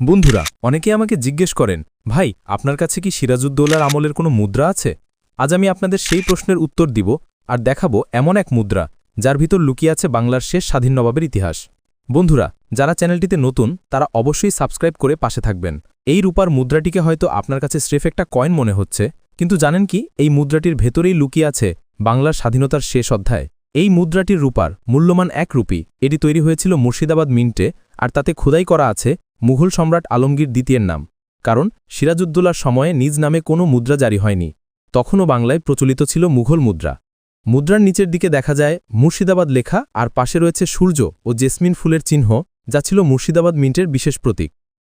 বন্ধুরা অনেকে আমাকে জিজ্ঞেস করেন, ভাই, আপনার কাছে কি সিরাজউদ্দৌলার আমলের কোনো মুদ্রা আছে? আজ আমি আপনাদের সেই প্রশ্নের উত্তর দিব আর দেখাবো এমন এক মুদ্রা, যার ভিতর লুকিয়ে আছে বাংলার শেষ স্বাধীন নবাবের ইতিহাস। বন্ধুরা, যারা চ্যানেলটিতে নতুন, তারা অবশ্যই সাবস্ক্রাইব করে পাশে থাকবেন। এই রূপার মুদ্রাটিকে হয়তো আপনার কাছে স্রেফ একটা কয়েন মনে হচ্ছে, কিন্তু জানেন কি, এই মুদ্রাটির ভেতরেই লুকিয়ে আছে বাংলার স্বাধীনতার শেষ অধ্যায়। এই মুদ্রাটির রূপার মূল্যমান এক রুপি এটি তৈরি হয়েছিল মুর্শিদাবাদ মিন্টে, আর তাতে খোদাই করা আছে মুঘল সম্রাট আলমগীর দ্বিতীয়ের নাম, কারণ সিরাজউদ্দৌলার সময়ে নিজ নামে কোনো মুদ্রা জারি হয়নি। তখনও বাংলায় প্রচলিত ছিল মুঘল মুদ্রা। মুদ্রার নিচের দিকে দেখা যায় মুর্শিদাবাদ লেখা আর পাশে রয়েছে সূর্য ও জেসমিন ফুলের চিহ্ন, যা ছিল মুর্শিদাবাদ মিন্টের বিশেষ প্রতীক।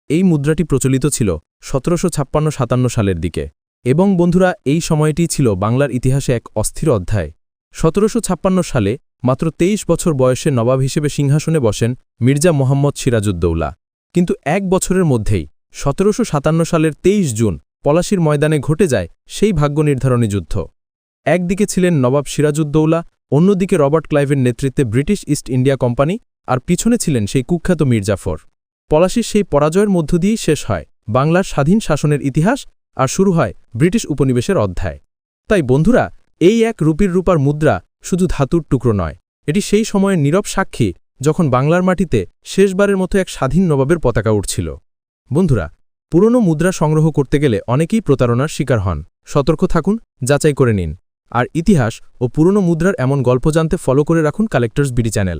এই মুদ্রাটি প্রচলিত ছিল সতেরোশো ছাপ্পান্ন সালের দিকে। এবং বন্ধুরা, এই সময়টি ছিল বাংলার ইতিহাসে এক অস্থির অধ্যায়। সতেরোশো ছাপ্পান্ন সালে মাত্র তেইশ বছর বয়সে নবাব হিসেবে সিংহাসনে বসেন মির্জা মোহাম্মদ সিরাজউদ্দৌলা। কিন্তু এক বছরের মধ্যেই, সতেরোশো সাতান্ন সালের তেইশ জুন, পলাশির ময়দানে ঘটে যায় সেই ভাগ্য নির্ধারণী যুদ্ধ। একদিকে ছিলেন নবাব সিরাজউদ্দৌলা, অন্যদিকে রবার্ট ক্লাইভের নেতৃত্বে ব্রিটিশ ইস্ট ইন্ডিয়া কোম্পানি, আর পিছনে ছিলেন সেই কুখ্যাত মির্জাফর। পলাশির সেই পরাজয়ের মধ্য দিয়েই শেষ হয় বাংলার স্বাধীন শাসনের ইতিহাস আর শুরু হয় ব্রিটিশ উপনিবেশের অধ্যায়। তাই বন্ধুরা, এই এক রুপির রূপার মুদ্রা শুধু ধাতুর টুকরো নয়, এটি সেই সময়ের নীরব সাক্ষী যখন বাংলার মাটিতে শেষবারের মতো এক স্বাধীন নবাবের পতাকা উঠছিল বন্ধুরা, পুরনো মুদ্রা সংগ্রহ করতে গেলে অনেকেই প্রতারণার শিকার হন। সতর্ক থাকুন, যাচাই করে নিন। আর ইতিহাস ও পুরনো মুদ্রার এমন গল্প জানতে ফলো করে রাখুন কালেক্টর্স বিডি চ্যানেল